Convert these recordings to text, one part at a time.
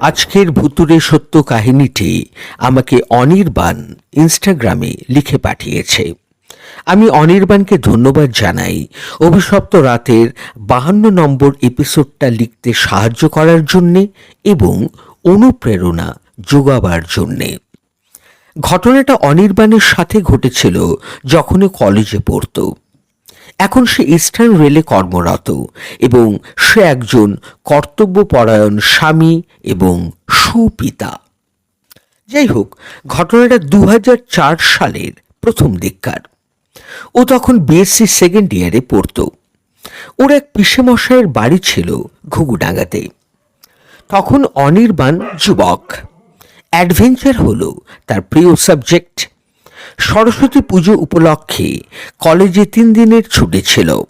আজকের ভুতুরে সত্য কাহিনীটি আমাকে অনির্বাণ ইনস্টাগ্রামে লিখে পাঠিয়েছে। আমি অনির্বাণকে ধন্যবাদ জানাই অভিশপ্ত রাতের বাহান্ন নম্বর এপিসোডটা লিখতে সাহায্য করার জন্যে এবং অনুপ্রেরণা যোগাবার জন্যে। ঘটনাটা অনির্বাণের সাথে ঘটেছিল যখনই কলেজে পড়তো। এখন সে ইস্টার্ন রেলে কর্মরত এবং সে একজন কর্তব্যপরায়ণ স্বামী এবং সুপিতা। যাই হোক ঘটনাটা দু হাজার চার সালের প্রথম দিককার। ও তখন বিএসসি সেকেন্ড ইয়ারে পড়তো। ওর এক পিসেমশাইয়ের বাড়ি ছিল ঘুঘুডাঙ্গাতে। তখন অনির্বাণ যুবক। অ্যাডভেঞ্চার হলো তার প্রিয় সাবজেক্ট সরস্বতী পুজো উপলক্ষে কলেজে তিন দিনের ছুটি ছিল।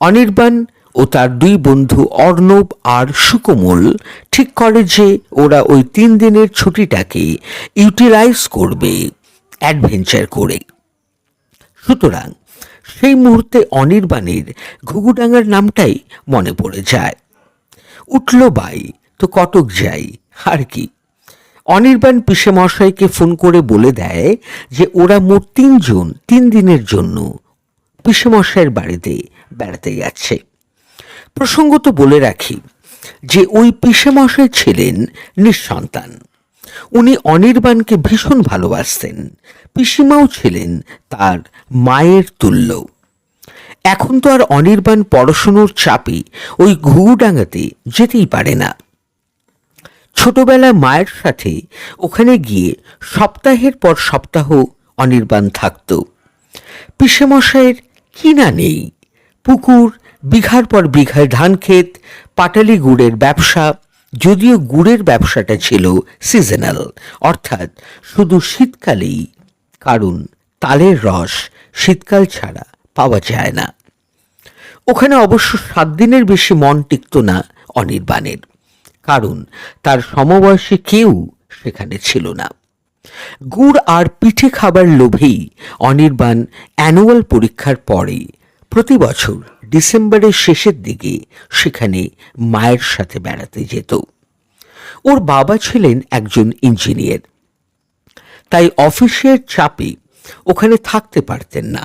অনির্বাণ ও তার দুই বন্ধু অর্ণব আর সুকোমল ঠিক করে যে ওরা ওই তিন দিনের ছুটিটাকে ইউটিলাইজ করবে, অ্যাডভেঞ্চার করে। সুতরাং সেই মুহূর্তে অনির্বাণের ঘুঘুডাঙ্গার নামটাই মনে পড়ে যায়। উঠল বাই, তো কটক যাই, আর কি। অনির্বাণ পিসেমশাইকে ফোন করে বলে দেয় যে ওরা মোট তিনজন, তিন দিনের জন্য পিসে পিসেমশাইয়ের বাড়িতে বেড়াতে যাচ্ছে। প্রসঙ্গত বলে রাখি যে ওই পিসে পিসেমশাই ছিলেন নিঃসন্তান। উনি অনির্বাণকে ভীষণ ভালোবাসতেন। পিসিমাও ছিলেন তার মায়ের তুল্য। এখন তো আর অনির্বাণ পড়াশুনোর চাপে ওই ঘুঘুডাঙ্গাতে যেতেই পারে না। ছোটবেলায় মায়ের সাথে ওখানে গিয়ে সপ্তাহের পর সপ্তাহ অনির্বাণ থাকত। পিসেমশাইয়ের কিনা নেই। পুকুর, বিঘার পর বিঘায় ধান ক্ষেত, পাটালি গুড়ের ব্যবসা, যদিও গুড়ের ব্যবসাটা ছিল সিজনাল অর্থাৎ শুধু শীতকালেই, কারণ তালের রস শীতকাল ছাড়া পাওয়া যায় না। ওখানে অবশ্য সাত দিনের বেশি মন টিকত না অনির্বাণের। কারণ তার সমবয়সী কেউ সেখানে ছিল না। গুড় আর পিঠে খাবার লোভেই অনির্বাণ অ্যানুয়াল পরীক্ষার পরে প্রতি বছর ডিসেম্বরের শেষের দিকে সেখানে মায়ের সাথে বেড়াতে যেত। ওর বাবা ছিলেন একজন ইঞ্জিনিয়ার। তাই অফিসের চাপে ওখানে থাকতে পারতেন না।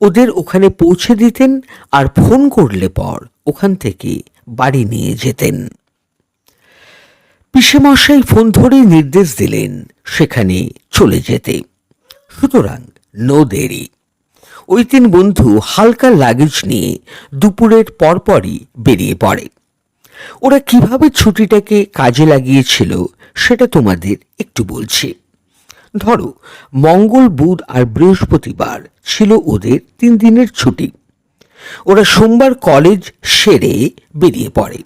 ওদের ওখানে পৌঁছে দিতেন আর ফোন করলে পর ওখান থেকে বাড়ি নিয়ে যেতেন। পিসেমশাই ফোন ধরেই নির্দেশ দিলেন সেখানে চলে যেতে। সুতরাং নো দেরি। ওই তিন বন্ধু হালকা লাগেজ নিয়ে দুপুরের পরপরই বেরিয়ে পড়ে। ওরা কীভাবে ছুটিটাকে কাজে লাগিয়েছিল সেটা তোমাদের একটু বলছি। ধরো, মঙ্গল, বুধ আর বৃহস্পতিবার ছিল ওদের তিন দিনের ছুটি। ওরা সোমবার কলেজ সেরে বেরিয়ে পড়ে।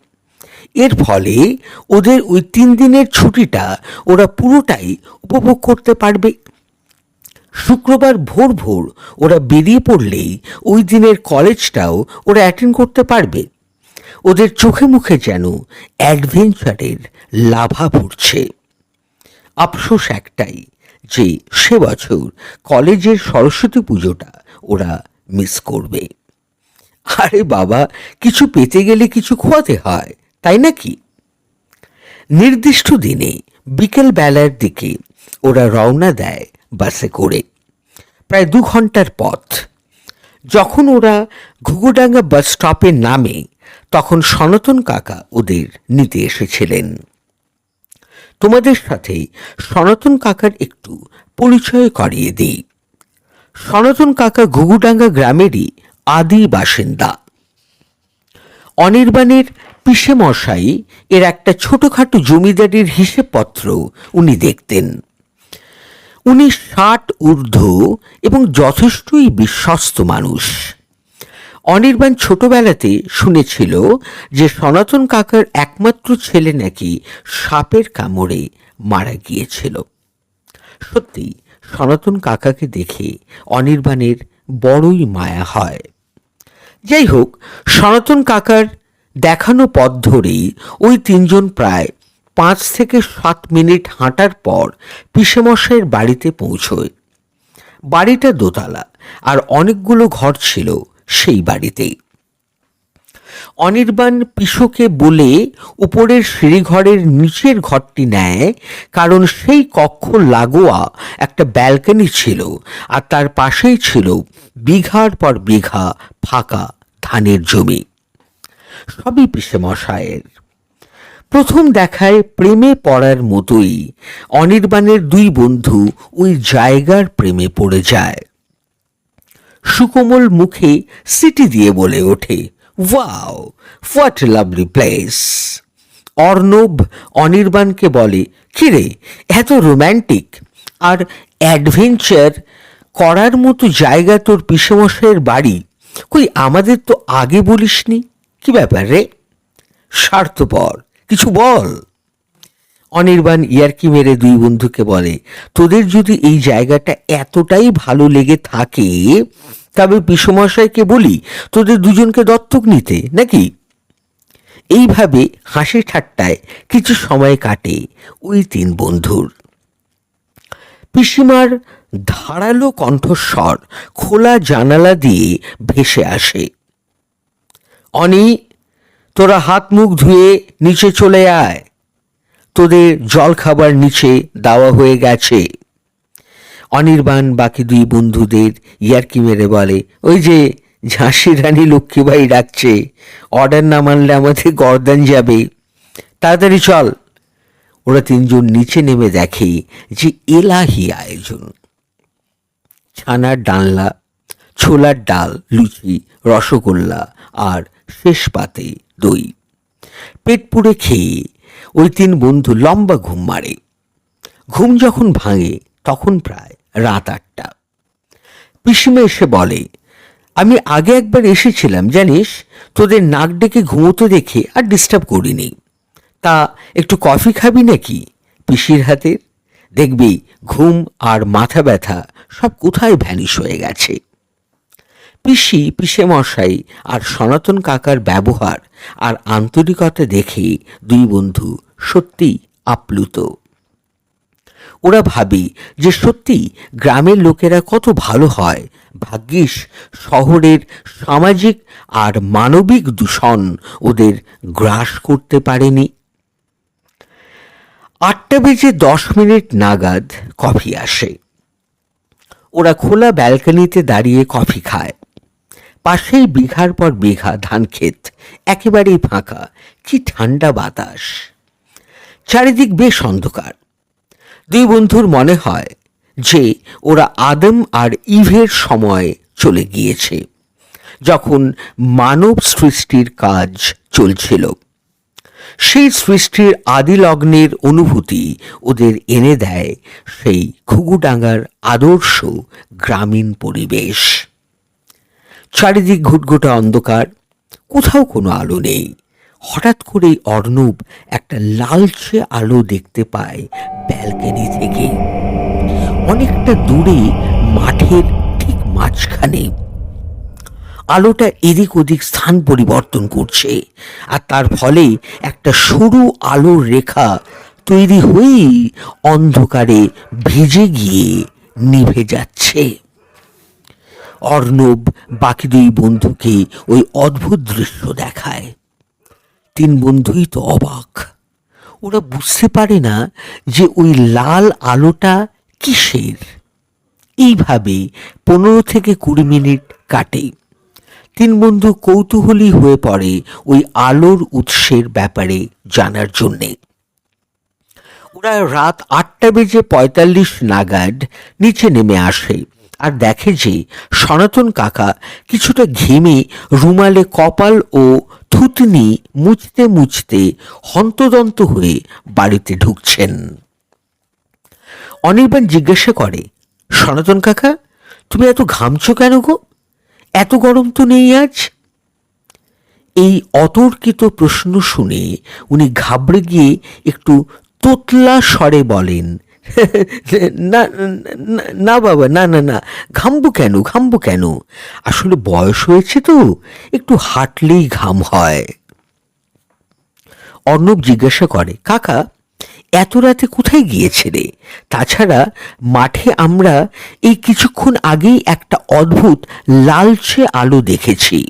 এর ফলে ওদের ওই তিন দিনের ছুটিটা ওরা পুরোটাই উপভোগ করতে পারবে। শুক্রবার ভোর ভোর ওরা বেরিয়ে পড়লেই ওই দিনের কলেজটাও ওরা অ্যাটেন্ড করতে পারবে। ওদের চোখে মুখে যেন অ্যাডভেঞ্চারের লাভা পড়ছে। আফসোস একটাই যে সে বছর কলেজের সরস্বতী পুজোটা ওরা মিস করবে। আরে বাবা, কিছু পেতে গেলে কিছু খোয়াতে হয়। তাই নাকি? নির্দিষ্ট দিনে বিকেল বেলার দিকে ওরা রওনা দেয় বাসে করে। প্রায় দু ঘণ্টার পথ। যখন ওরা ঘুঘুডাঙ্গা বাস স্টপে নামে, তখন সনাতন কাকা ওদের নিতে এসেছিলেন। তোমাদের সাথে সনাতন কাকার একটু পরিচয় করিয়ে দিই। সনাতন কাকা ঘুঘুডাঙ্গা গ্রামেরই আদি বাসিন্দা। অনির্বাণের পিসে মশাই এর একটা ছোটোখাটো জমিদারির হিসেবপত্র উনি দেখতেন। উনি ষাট ঊর্ধ্ব এবং যথেষ্টই বিশ্বস্ত মানুষ। অনির্বাণ ছোটবেলাতে শুনেছিল যে সনাতন কাকার একমাত্র ছেলে নাকি সাপের কামড়ে মারা গিয়েছিল। সত্যি সনাতন কাকাকে দেখে অনির্বাণের বড়ই মায়া হয়। যাই হোক, সনাতন কাকার দেখানো পথ ধরেই ওই তিনজন প্রায় পাঁচ থেকে সাত মিনিট হাঁটার পর পিসেমশাইয়ের বাড়িতে পৌঁছয়। বাড়িটা দোতলা, আর অনেকগুলো ঘর ছিল সেই বাড়িতেই। অনির্বাণ পিসোকে বলে উপরের সিঁড়িঘরের নিচের ঘরটি নেয়, কারণ সেই কক্ষ লাগোয়া একটা ব্যালকনি ছিল আর তার পাশেই ছিল বিঘার পর বিঘা ফাঁকা ধানের জমি। সবই পিসে মশায়ের প্রথম দেখায় প্রেমে পড়ার মতোই অনির্বাণের দুই বন্ধু ওই জায়গার প্রেমে পড়ে যায়। সুকোমল মুখে সিটি দিয়ে বলে ওঠে wow what lovely place Arnab অনির্বাণকে বলে, কিরে, এত রোম্যান্টিক আর অ্যাডভেঞ্চার করার মতো জায়গা তোর পিসমশাইয়ের বাড়ি। কই, আমাদের তো আগে বলিসনি? কি ব্যাপার রে? স্বার্থপর, কিছু বল। অনির্বাণ ইয়ার্কি মেরে দুই বন্ধুকে বলে, তোদের যদি এই জায়গাটা এতটাই ভালো লেগে থাকে তবে পিসমশাইকে বলি, তোদের দুজনকে দত্তক নিতে, নাকি? এইভাবে হাসি ঠাট্টায় কিছু সময় কাটে ওই তিন বন্ধুর। পিসিমার ধারালো কণ্ঠস্বর খোলা জানালা দিয়ে ভেসে আসে। অনি, তোরা হাত মুখ ধুয়ে নিচে চলে আয়। তোদের জল খাবার নিচে দেওয়া হয়ে গেছে। অনির্বাণ বাকি দুই বন্ধুদের ইয়ার্কি মেরে বলে, ওই যে ঝাঁসি রানী লক্ষ্মীবাই ডাকছে অর্ডার না মানলে আমাদের গর্দান যাবে। তাড়াতাড়ি চল। ওরা তিনজন নিচে নেমে দেখে যে এলাহি আয়োজন। ছানার ডালনা, ছোলার ডাল, লুচি, রসগোল্লা আর শেষ পাতে দই। পেট পুড়ে খেয়ে ওই তিন বন্ধু লম্বা ঘুম মারে। ঘুম যখন ভাঙে, তখন প্রায় রাত আটটা। পিসিমা এসে বলে, আমি আগে একবার এসেছিলাম, জানিস? তোদের নাক ডেকে ঘুমোতে দেখে আর ডিস্টার্ব করিনি। তা একটু কফি খাবি নাকি? পিসির হাতের দেখবি, ঘুম আর মাথা ব্যথা সব কোথায় ভ্যানিশ হয়ে গেছে? পিসি পিসে মশাই আর সনাতন কাকার ব্যবহার আর আন্তরিকতা দেখে দুই বন্ধু সত্যি আপ্লুত। ওরা ভাবি যে সত্যি গ্রামের লোকেরা কত ভালো হয়। ভাগ্যিস শহরের সামাজিক আর মানবিক দূষণ ওদের গ্রাস করতে পারেনি। আটটা বেজে দশ মিনিট নাগাদ কফি আসে। ওরা খোলা ব্যালকনিতে দাঁড়িয়ে কফি খায়। পাশেই বিঘার পর বিঘা ধান ক্ষেত, একেবারেই ফাঁকা। কি ঠান্ডা বাতাস। চারিদিক বেশ অন্ধকার। দুই বন্ধুর মনে হয় যে ওরা আদম আর ইভের সময় চলে গিয়েছে, যখন মানব সৃষ্টির কাজ চলছিল। সেই সৃষ্টির আদি লগ্নের অনুভূতি ওদের এনে দেয় সেই ঘুঘুডাঙ্গার আদর্শ গ্রামীণ পরিবেশ। চারিদিক ঘুটঘুটা অন্ধকার, কোথাও কোনো আলো নেই। হঠাৎ করেই অর্ণব একটা লালচে আলো দেখতে পায় ব্যালকনি থেকে। অনেকটা দূরে মাঠের ঠিক মাঝখানে আলোটা এদিক ওদিক স্থান পরিবর্তন করছে আর তার ফলে একটা সরু আলোর রেখা তৈরি হয়েই অন্ধকারে ভিজে গিয়ে নিভে যাচ্ছে। অর্ণব বাকি দুই বন্ধুকে ওই অদ্ভুত দৃশ্য দেখায়। তিন বন্ধুই তো অবাক। ওরা বুঝতে পারে না যে ওই লাল আলোটা কিসের। এইভাবে পনেরো থেকে কুড়ি মিনিট কাটে। তিন বন্ধু কৌতূহলী হয়ে পড়ে ওই আলোর উৎসের ব্যাপারে জানার জন্যে। ওরা রাত আটটা বেজে পঁয়তাল্লিশ নাগাদ নিচে নেমে আসে আর দেখে যে সনাতন কাকা কিছুটা ঘেমে রুমালে কপাল ও থুতনি মুছতে মুছতে হন্তদন্ত হয়ে বাড়িতে ঢুকছেন। অনির্বাণ জিজ্ঞাসা করে, সনাতন কাকা, তুমি এত ঘামছো কেন গো? এত গরম তো নেই আজ? এই অতর্কিত প্রশ্ন শুনে উনি ঘাবড়ে গিয়ে একটু তোতলা স্বরে বলেন না, না- বাবা, না না না। ঘামবো কেন ঘামবো কেন? আসলে বয়স হয়েছে তো, একটু হাঁটলেই ঘাম হয়। অর্ণব জিজ্ঞাসা করে, কাকা, এত রাতে কোথায় গিয়েছে রে? তাছাড়া মাঠে আমরা এই কিছুক্ষণ আগেই একটা অদ্ভুত লালচে আলো দেখেছি।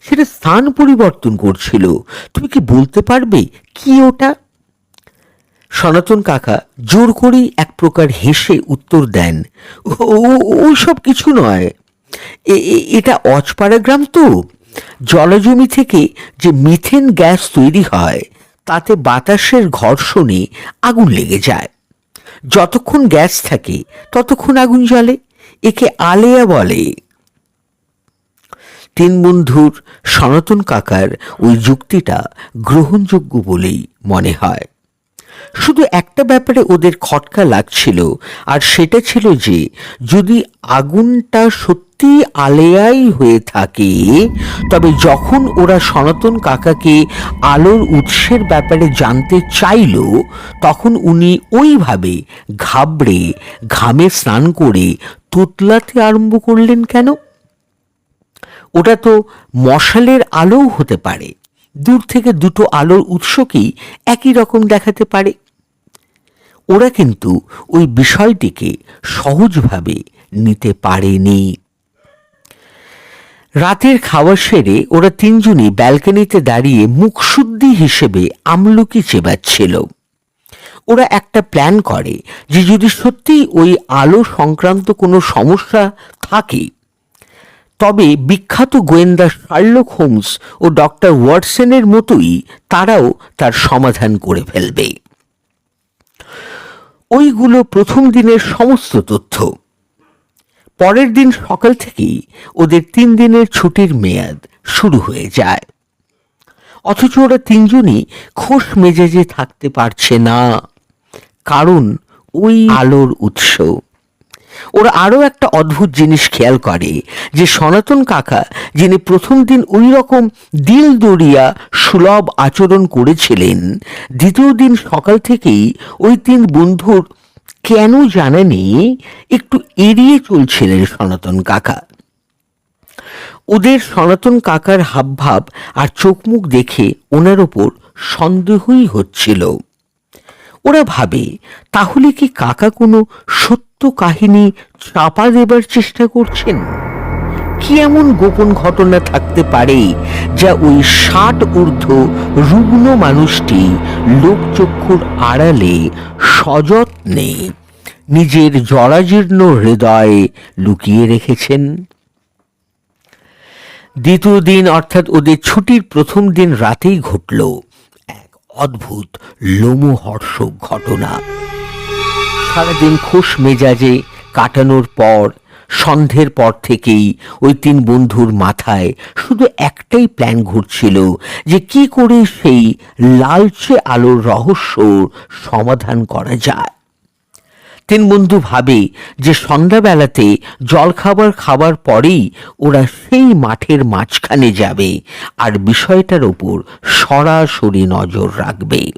সেটা স্থান পরিবর্তন করছিল। তুমি কি বলতে পারবে কি ওটা? সনাতন কাকা জোর করেই এক প্রকার হেসে উত্তর দেন ওই সব কিছু নয়। এটা অজপাড়া গ্রাম তো। জলজমি থেকে যে মিথেন গ্যাস তৈরি হয়, তাতে বাতাসের ঘর্ষণে আগুন লেগে যায়। যতক্ষণ গ্যাস থাকে, ততক্ষণ আগুন জ্বলে। একে আলেয়া বলে। তিন বন্ধুর সনাতন কাকার ওই যুক্তিটা গ্রহণযোগ্য বলেই মনে হয়। শুধু একটা ব্যাপারে ওদের খটকা লাগছিল, আর সেটা ছিল যে, যদি আগুনটা সত্যি আলেয়াই হয়ে থাকে, তবে যখন ওরা সনাতন কাকাকে আলোর উৎসের ব্যাপারে জানতে চাইল, তখন উনি ওইভাবে ঘাবড়ে ঘামে স্নান করে তোতলাতে আরম্ভ করলেন কেন? ওটা তো মশালের আলোও হতে পারে। দূর থেকে দুটো আলোর উৎসকেই একই রকম দেখাতে পারে। ওরা কিন্তু ওই বিষয়টিকে সহজভাবে নিতে পারেনি। রাতের খাওয়া সেরে ওরা তিনজনই ব্যালকনিতে দাঁড়িয়ে মুখশুদ্ধি হিসেবে আমলকি চেবাচ্ছিল। ওরা একটা প্ল্যান করে যে যদি সত্যিই ওই আলো সংক্রান্ত কোনো সমস্যা থাকে তবে বিখ্যাত গোয়েন্দা শার্লক হোমস ও ডক্টর ওয়াটসনের মতোই তারাও তার সমাধান করে ফেলবে। ওইগুলো প্রথম দিনের সমস্ত তথ্য। পরের দিন সকাল থেকেই ওদের তিন দিনের ছুটির মেয়াদ শুরু হয়ে যায়। অথচ ওরা তিনজনই খোশ মেজাজে থাকতে পারছে না, কারণ ওই আলোর উৎস। ওরা আরও একটা অদ্ভুত জিনিস খেয়াল করে, যে সনাতন কাকা যিনি প্রথম দিন ওই রকম দিল দরিয়া সুলভ আচরণ করেছিলেন, দ্বিতীয় দিন সকাল থেকেই ওই তিন বন্ধুর কেন জানেনি একটু এড়িয়ে চলছিলেন সনাতন কাকা। ওদের সনাতন কাকার হাবভাব আর চোখ মুখ দেখে ওনার ওপর সন্দেহই হচ্ছিল। ওরা ভাবে, তাহলে কি কাকা কোনো সত্য কাহিনী চাপা দেবার চেষ্টা করছেন? কি এমন গোপন ঘটনা থাকতে পারে যা ওই ষাট ঊর্ধ্ব রুগ্ন মানুষটি লোকচক্ষুর আড়ালে সযত্নে নিজের জরাজীর্ণ হৃদয়ে লুকিয়ে রেখেছেন? দ্বিতীয় দিন, অর্থাৎ ওদের ছুটির প্রথম দিন রাতেই ঘটল। অদ্ভুত, লোমহর্ষক ঘটনা। সারাদিন খোশ মেজাজে কাটানোর পর, সন্ধ্যের পর থেকেই ওই তিন বন্ধুর মাথায় শুধু একটাই প্ল্যান ঘুরছিল যে কি করে সেই লালচে আলোর রহস্য সমাধান করা যায়। তিন বন্ধু ভাবে যে সন্ধ্যাবেলাতে জলখাবার খাবার পরেই ওরা সেই মাঠের মাঝখানে যাবে আর বিষয়টার ওপর সরাসরি নজর রাখবে।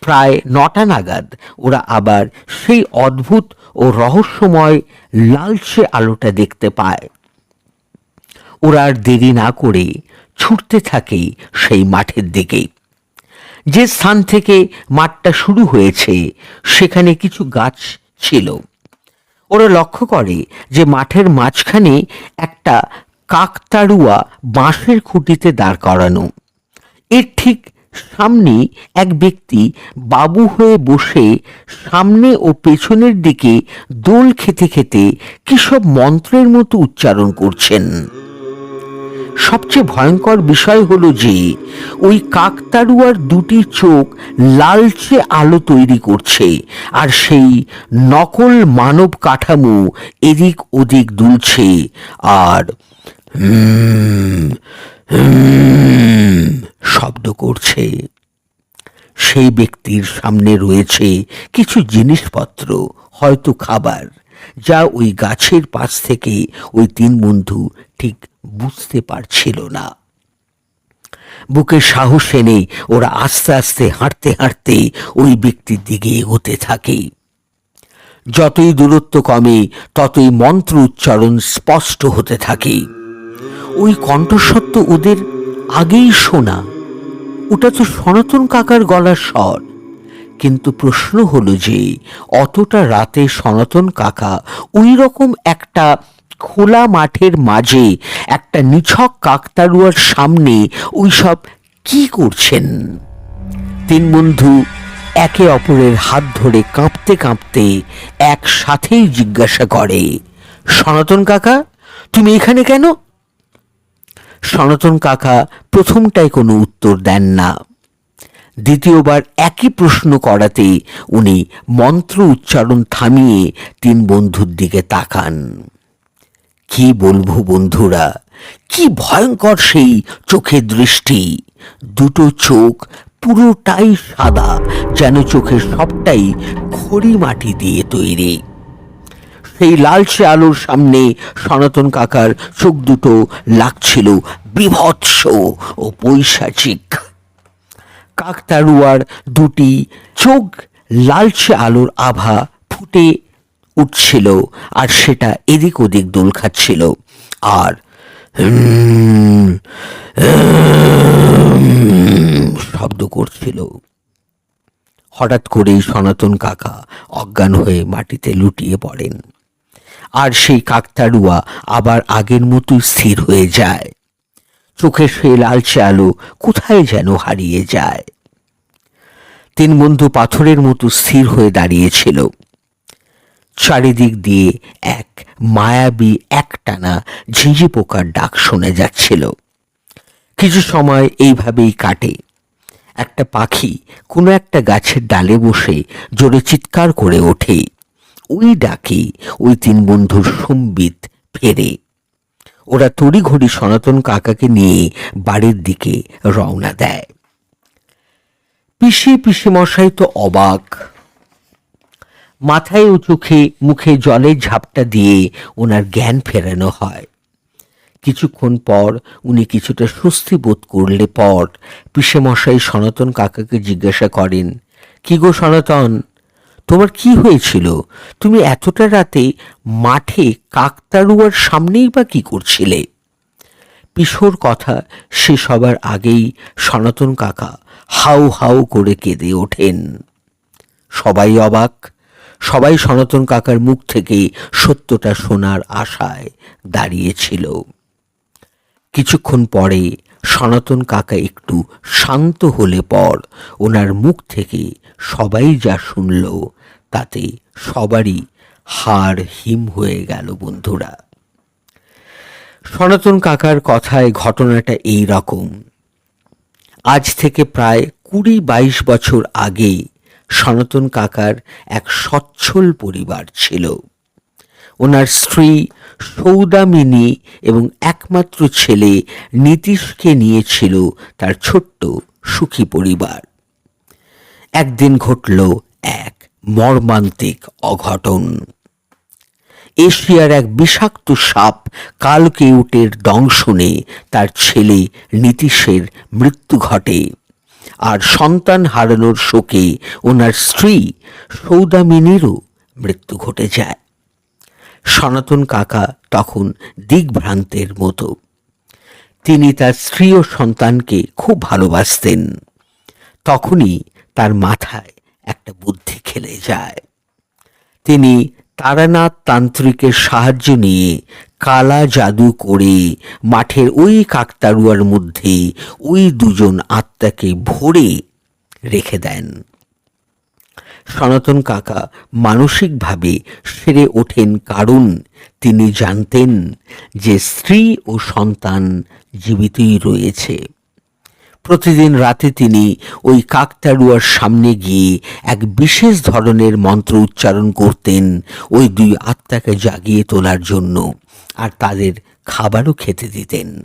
প্রায় নটা নাগাদ ওরা আবার সেই অদ্ভুত ও রহস্যময় লালচে আলোটা দেখতে পায়। ওরা আর দেরি না করে ছুটতে থাকে সেই মাঠের দিকে। যে স্থান থেকে মাঠটা শুরু হয়েছে, সেখানে কিছু গাছ ছিল। ওরা লক্ষ্য করে যে মাঠের মাঝখানে একটা কাকতাড়ুয়া বাঁশের খুঁটিতে দাঁড় করানো। এর ঠিক সামনে এক ব্যক্তি বাবু হয়ে বসে সামনে ও পেছনের দিকে দোল খেতে খেতে কি সব মন্ত্রের মতো উচ্চারণ করছেন। সবচেয়ে ভয়ঙ্কর বিষয় হলো যে, ওই কাকতাড়ুয়ার দুটি চোখ লালচে আলো তৈরি করছে আর সেই নকল মানব কাঠামো এদিক ওদিক দুলছে আর শব্দ করছে। সেই ব্যক্তির সামনে রয়েছে কিছু জিনিসপত্র, হয়তো খাবার, যা ওই গাছের পাশ থেকে ওই তিন বন্ধু ঠিক বুঝতে পারছিল না। বুকে সাহস এনে ওরা আস্তে আস্তে হাঁটতে হাঁটতে ওই ব্যক্তির দিকে এগোতে থাকে। যতই দূরত্ব কমে, ততই মন্ত্র উচ্চারণ স্পষ্ট হতে থাকে। ওই কণ্ঠস্বত্ব ওদের আগেই শোনা। ওটা তো সনাতন কাকার গলার স্বর। কিন্তু প্রশ্ন হলো যে, অতটা রাতে সনাতন কাকা ওই রকম একটা খোলা মাঠের মাঝে একটা নিছক কাকতাড়ুয়ার সামনে ওইসব কি করছেন? তিন বন্ধু একে অপরের হাত ধরে কাঁপতে কাঁপতে একসাথেই জিজ্ঞাসা করে, সনাতন কাকা, তুমি এখানে কেন? সনাতন কাকা প্রথমটায় কোনো উত্তর দেন না। দ্বিতীয়বার একই প্রশ্ন করাতে উনি মন্ত্র উচ্চারণ থামিয়ে তিন বন্ধুর দিকে তাকান। কি বলব বন্ধুরা? কি ভয়ঙ্কর সেই চোখের দৃষ্টি। দুটো চোখ পুরোটাই সাদা, যেন চোখের সবটাই খড়ি মাটি দিয়ে তৈরি। সেই লালচে আলোর সামনে সনাতন কাকার চোখ দুটো লাগছিল বিভৎস ও পৈশাচিক। কাকতাড়ুয়ার দুটি চোখ লালচে আলোর আভা ফুটে উঠছিল আর সেটা এদিক ওদিক দোল খাচ্ছিল। আর শব্দ করছিল। হঠাৎ করেই সনাতন কাকা অজ্ঞান হয়ে মাটিতে লুটিয়ে পড়েন। আর সেই কাকতাড়ুয়া আবার আগের মতোই স্থির হয়ে যায়। চোখের সেই লালচে আলো কোথায় যেন হারিয়ে যায়। তিন বন্ধু পাথরের মতো স্থির হয়ে দাঁড়িয়েছিল। চারিদিক দিয়ে এক মায়াবী একটানা ঝিঁঝি পোকার ডাক শোনা যাচ্ছিল। কিছু সময় এইভাবেই কাটে। একটা পাখি কোনো একটা গাছের ডালে বসে জোরে চিৎকার করে ওঠে। ওই ডাকে ওই তিন বন্ধুর সম্বিত ফেরে। ওরা তড়িঘড়ি সনাতন কাকাকে নিয়ে বাড়ির দিকে রওনা দেয়। পিসি পিসি মশাই তো অবাক। মাথায় ও চোখে মুখে জলের ঝাপটা দিয়ে ওনার জ্ঞান ফেরানো হয়। কিছুক্ষণ পর উনি কিছুটা স্বস্তি বোধ করলে পর পিসে মশাই সনাতন কাকাকে জিজ্ঞাসা করেন, কি গো সনাতন? তোমার কি হয়েছিল? তুমি এতটা রাতে মাঠে কাকতাড়ুয়ার সামনেই বা কি করছিলে? পিসোর কথা সে সবার আগেই সনাতন কাকা হাউ হাউ করে কেঁদে ওঠেন। সবাই অবাক সবাই সনাতন কাকার মুখ থেকে সত্যটা শোনার আশায় দাঁড়িয়েছিল। কিছুক্ষণ পরে সনাতন কাকা একটু শান্ত হলে পর ওনার মুখ থেকে সবাই যা শুনল তাতে সবারই হাড় হিম হয়ে গেল বন্ধুরা। সনাতন কাকার কথায় ঘটনাটা এই রকম। আজ থেকে প্রায় কুড়ি বাইশ বছর আগে সনাতন কাকার এক সচ্ছল পরিবার ছিল। ওনার স্ত্রী সৌদামিনী এবং একমাত্র ছেলে নীতিশকে নিয়েছিল তার ছোট্ট সুখী পরিবার। একদিন ঘটল এক মর্মান্তিক অঘটন। এশিয়ার এক বিষাক্ত সাপ কালকেউটের দংশনে তার ছেলে নীতিশের মৃত্যু ঘটে। আর সন্তান হারানোর শোকে ওনার স্ত্রী সৌদামিনীরও মৃত্যু ঘটে যায়। সনাতন কাকা তখন দিগ্ভ্রান্তের মতো। তিনি তার স্ত্রী ও সন্তানকে খুব ভালোবাসতেন। তখনই তার মাথায় একটা বুদ্ধি খেলে যায়। তিনি তারানাথ তান্ত্রিকের সাহায্য নিয়ে কালা জাদু করে মাঠের ওই কাকতাড়ুয়ার মধ্যে ওই দুজন আত্মাকে ভরে রেখে দেন। সনাতন কাকা মানসিকভাবে সেরে ওঠেন কারণ তিনি জানতেন যে স্ত্রী ও সন্তান জীবিতই রয়েছে। প্রতিদিন রাতে তিনি ওই কাকতাড়ুয়ার সামনে গিয়ে এক বিশেষ ধরনের মন্ত্র উচ্চারণ করতেন ওই দুই আত্মাকে জাগিয়ে তোলার জন্য আর তাদের খাবারও খেতে দিতেন।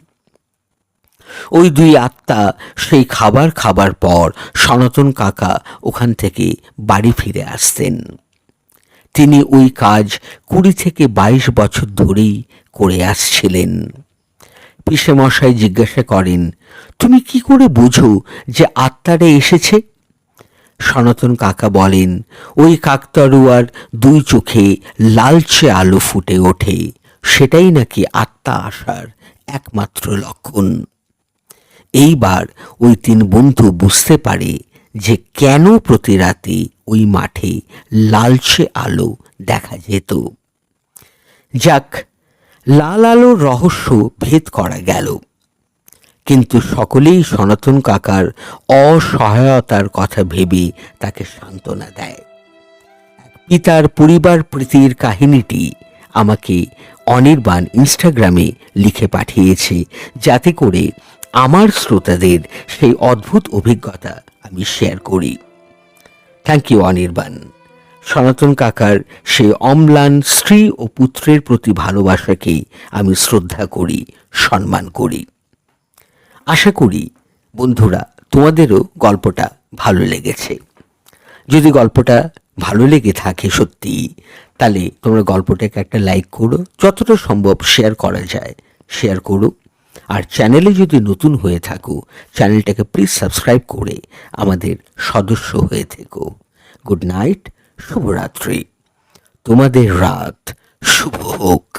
ওই দুই আত্মা সেই খাবার খাবার পর সনাতন কাকা ওখান থেকে বাড়ি ফিরে আসতেন। তিনি ওই কাজ কুড়ি থেকে বাইশ বছর ধরেই করে আসছিলেন। পিসে মশাই জিজ্ঞাসা করেন, তুমি কি করে বুঝো যে আত্মাটা এসেছে? সনাতন কাকা বলেন, ওই কাকতাড়ুয়ার দুই চোখে লালচে আলো ফুটে ওঠে। সেটাই নাকি আত্মা আসার একমাত্র লক্ষণ। এইবার ওই তিন বন্ধু বুঝতে পারে যে কেন প্রতি রাতে ওই মাঠে লালচে আলো দেখা যেত। যাক লাল আলোর রহস্য ভেদ করা গেল। কিন্তু সকলেই সনাতন কাকার অসহায়তার কথা ভেবে তাকে সান্ত্বনা দেয়। পিতার পরিবার প্রীতির কাহিনীটি আমাকে অনির্বাণ ইনস্টাগ্রামে লিখে পাঠিয়েছে, যাতে করে আমার শ্রোতাদের সেই অদ্ভুত অভিজ্ঞতা আমি শেয়ার করি। Thank you Anirban. সনাতন কাকার সেই অম্লান স্ত্রী ও পুত্রের প্রতি ভালোবাসাকেই আমি শ্রদ্ধা করি, সম্মান করি। আশা করি, বন্ধুরা, তোমাদেরও গল্পটা ভালো লেগেছে। যদি গল্পটা ভালো লেগে থাকে সত্যি, তাহলে তোমরা গল্পটাকে একটা লাইক করো, যতটা সম্ভব শেয়ার করা যায়, শেয়ার করো। আর চ্যানেলে যদি নতুন হয়ে থাকো, চ্যানেলটাকে প্লিজ সাবস্ক্রাইব করে আমাদের সদস্য হয়ে থেকো। গুড নাইট শুভরাত্রি। তোমাদের রাত শুভ হোক।